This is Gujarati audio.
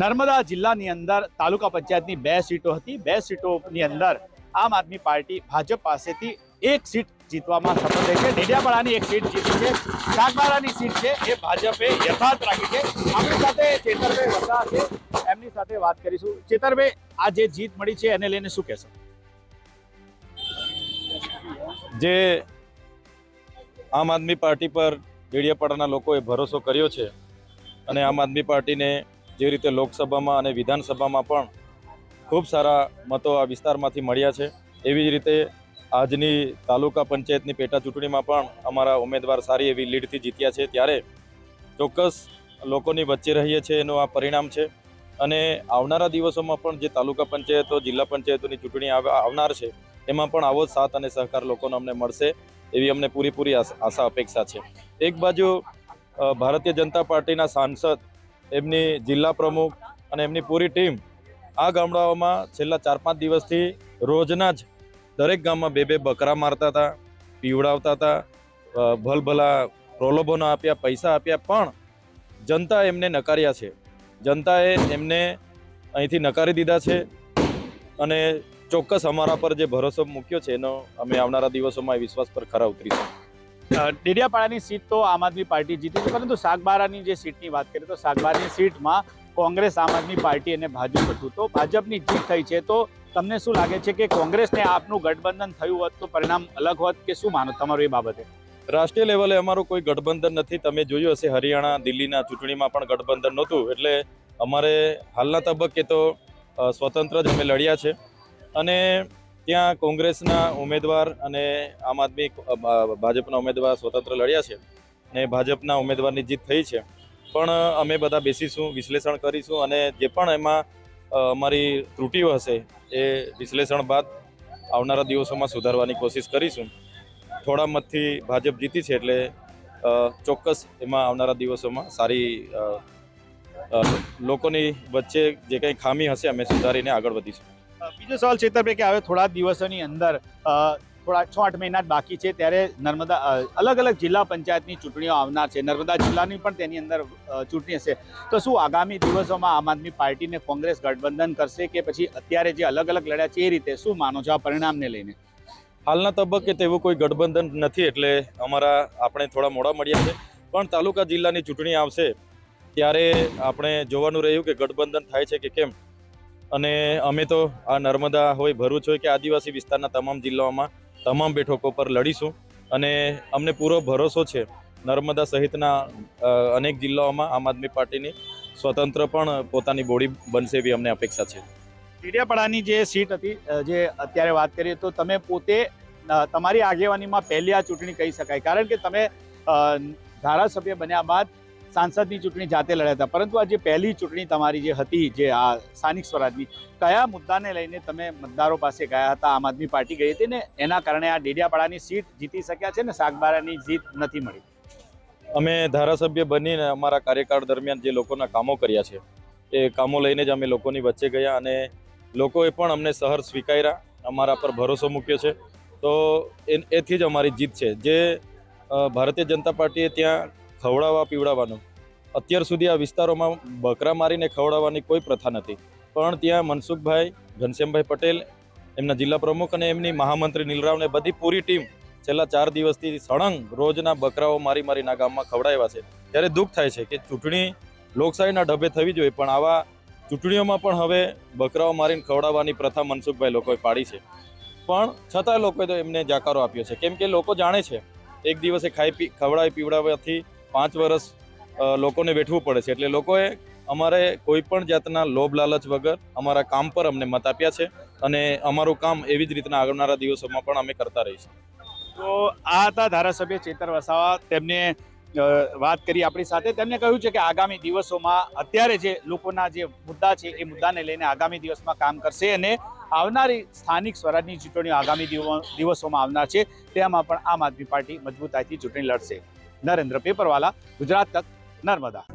નર્મદા જિલ્લાની અંદર તાલુકા પંચાયતની બે સીટો હતી. બે સીટોની અંદર આમ આદમી પાર્ટી ભાજપ પાસેથી એક સીટ જીતવામાં સફળ થઈ છે. ડેડિયાપાડાની એક સીટ જીતી છે. કાકબારાની સીટ છે. એ ભાજપે યથાર્થ રાખી છે. આપણી સાથે ચેતરભાઈ વસા છે. એમની સાથે વાત કરીશું. ચેતરભાઈ, આ જે જીત મળી છે, એને લઈને શું કહેશો? જે આમ આદમી પાર્ટી પર ડેડિયાપાડાના લોકોએ ભરોસો કર્યો છે અને આમ આદમી પાર્ટીને જે રીતે લોકસભામાં અને વિધાનસભામાં પણ ખૂબ સારા મતો આ વિસ્તારમાંથી મળ્યા છે, એવી જ રીતે આજની તાલુકા પંચાયતની પેટા ચૂંટણીમાં પણ અમારા ઉમેદવાર સારી એવી લીડથી જીત્યા છે. ત્યારે ચોક્કસ લોકોની વચ્ચે રહીએ છીએ એનું આ પરિણામ છે અને આવનારા દિવસોમાં પણ જે તાલુકા પંચાયતો, જિલ્લા પંચાયતોની ચૂંટણી આવ- આવનાર છે, એમાં પણ આવો જ સાથ અને સહકાર લોકોનો અમને મળશે એવી અમને પૂરેપૂરી આશા, અપેક્ષા છે. એક બાજુ ભારતીય જનતા પાર્ટીના સાંસદ એમની જિલ્લા પ્રમુખ અને એમની પૂરી ટીમ આ ગામડાઓમાં છેલ્લા ચાર પાંચ દિવસથી રોજના જ દરેક ગામમાં બે બે બકરા મારતા હતા, પીવડાવતા હતા ભલભલા પ્રલોભનો આપ્યા, પૈસા આપ્યા, પણ જનતા એમને નકાર્યા છે. જનતાએ એમને અહીંથી નકારી દીધા છે અને ચોક્કસ અમારા પર જે ભરોસો મૂક્યો છે એનો અમે આવનારા દિવસોમાં વિશ્વાસ પર ખરા ઉતરીશું. ડેડિયાપાડાની સીટ તો આમ આદમી પાર્ટી જીતી છે, પરંતુ સાગબારાની જે સીટની વાત કરીએ તો સાગબારાની સીટમાં કોંગ્રેસ આમ આદમી પાર્ટી અને ભાજપ હતું. તો ભાજપની જીત થઈ છે, તો તમને શું લાગે છે કે કોંગ્રેસને આપનું ગઠબંધન થયું હોત તો પરિણામ અલગ હોત કે શું માનો તમારું એ બાબતે? રાષ્ટ્રીય લેવલે અમારું કોઈ ગઠબંધન નથી. તમે જોયું હશે, હરિયાણા, દિલ્હીના ચૂંટણીમાં પણ ગઠબંધન નહોતું. એટલે અમારે હાલના તબક્કે તો સ્વતંત્ર જ અમે લડ્યા છે. અને ત્યાં કોંગ્રેસના ઉમેદવાર અને આમ આદમી ભાજપના ઉમેદવાર સ્વતંત્ર લડ્યા છે અને ભાજપના ઉમેદવારની જીત થઈ છે. પણ અમે બધા બેસીશું, વિશ્લેષણ કરીશું અને જે પણ એમાં અમારી ત્રુટીઓ હશે એ વિશ્લેષણ બાદ આવનારા દિવસોમાં સુધારવાની કોશિશ કરીશું. થોડા મતથી ભાજપ જીતી છે એટલે ચોક્કસ એમાં આવનારા દિવસોમાં સારી લોકોની વચ્ચે જે કંઈ ખામી હશે અમે સુધારીને આગળ વધીશું. બીજો સવાલ ચેતરભાઈ, કે હવે થોડા દિવસોની અંદર થોડા છ આઠ મહિના બાકી છે, ત્યારે નર્મદા અલગ અલગ જિલ્લા પંચાયતની ચૂંટણીઓ આવનાર છે. નર્મદા જિલ્લાની પણ તેની અંદર ચૂંટણી હશે. તો શું આગામી દિવસોમાં આમ આદમી પાર્ટીને કોંગ્રેસ ગઠબંધન કરશે કે પછી અત્યારે જે અલગ અલગ લડ્યા છે, એ રીતે? શું માનો છો આ પરિણામને લઈને? હાલના તબક્કે તેવું કોઈ ગઠબંધન નથી, એટલે અમારા, આપણે થોડા મોડા મળ્યા છે. પણ તાલુકા જિલ્લાની ચૂંટણી આવશે, ત્યારે આપણે જોવાનું રહ્યું કે ગઠબંધન થાય છે કે કેમ. અને અમે તો આ નર્મદા હોય, ભરૂચ હોય કે આદિવાસી વિસ્તારના તમામ જિલ્લાઓમાં તમામ બેઠકો પર લડીશું. અને અમને પૂરો ભરોસો છે નર્મદા સહિતના અનેક જિલ્લાઓમાં આમ આદમી પાર્ટીની સ્વતંત્ર પણ પોતાની બોડી બનશે એવી અમને અપેક્ષા છે. ડેડિયાપાડાની જે સીટ હતી જે અત્યારે વાત કરીએ તો તમે પોતે તમારી આગેવાનીમાં પહેલી આ ચૂંટણી કહી શકાય. કારણ કે તમે ધારાસભ્ય બન્યા બાદ સાંસદની ચૂંટણી જાતે લડ્યા હતા. પરંતુ આ જે પહેલી ચૂંટણી તમારી જે હતી, જે આ સ્થાનિક સ્વરાજની, કયા મુદ્દાને લઈને તમે મતદારો પાસે ગયા હતા? આમ આદમી પાર્ટી ગઈ હતી ને એના કારણે આ ડેડિયાપાડાની સીટ જીતી શક્યા છે ને સાગબારાની જીત નથી મળી? અમે ધારાસભ્ય બનીને અમારા કાર્યકાળ દરમિયાન જે લોકોના કામો કર્યા છે, એ કામો લઈને જ અમે લોકોની વચ્ચે ગયા અને લોકોએ પણ અમને સહર સ્વીકાર્યા, અમારા પર ભરોસો મૂક્યો છે. તો એથી જ અમારી જીત છે. જે ભારતીય જનતા પાર્ટીએ ત્યાં ખવડાવવા, પીવડાવવાનું. અત્યાર સુધી આ વિસ્તારોમાં બકરા મારીને ખવડાવવાની કોઈ પ્રથા નથી. પણ ત્યાં મનસુખભાઈ, ઘનશ્યામભાઈ પટેલ, એમના જિલ્લા પ્રમુખ અને એમની મહામંત્રી નીલરાવને બધી પૂરી ટીમ છેલ્લા ચાર દિવસથી સળંગ રોજના બકરાઓ મારી મારીના ગામમાં ખવડાવ્યા છે. ત્યારે દુઃખ થાય છે કે ચૂંટણી લોકશાહીના ઢબે થવી જોઈએ, પણ આવા ચૂંટણીઓમાં પણ હવે બકરાઓ મારીને ખવડાવવાની પ્રથા મનસુખભાઈ લોકોએ પાડી છે. પણ છતાં લોકોએ તો એમને જાકારો આપ્યો છે. કેમ કે લોકો જાણે છે, એક દિવસે ખાઈ પી, ખવડાવી પીવડાવવાથી પાંચ વર્ષ લોકોને વેઠવું પડે છે. એટલે લોકોએ અમારે કોઈ પણ જાતના લોભ, લાલચ વગર અમારા કામ પર અમને મત આપ્યા છે અને અમારું કામ એવી જ રીતના આવનારા દિવસોમાં પણ અમે કરતા રહીશું. તો આ હતા ધારાસભ્ય ચેતર વસાવા. તેમને વાત કરી આપણી સાથે. તેમને કહ્યું છે કે આગામી દિવસોમાં અત્યારે જે લોકોના જે મુદ્દા છે એ મુદ્દાને લઈને આગામી દિવસમાં કામ કરશે અને આવનારી સ્થાનિક સ્વરાજની ચૂંટણીઓ આગામી દિવ- દિવસોમાં આવનાર છે. તેમાં પણ આમ આદમી પાર્ટી મજબૂતાઈથી ચૂંટણી લડશે. નરેન્દ્ર પેપરવાલા ગુજરાત તક નર્મદા.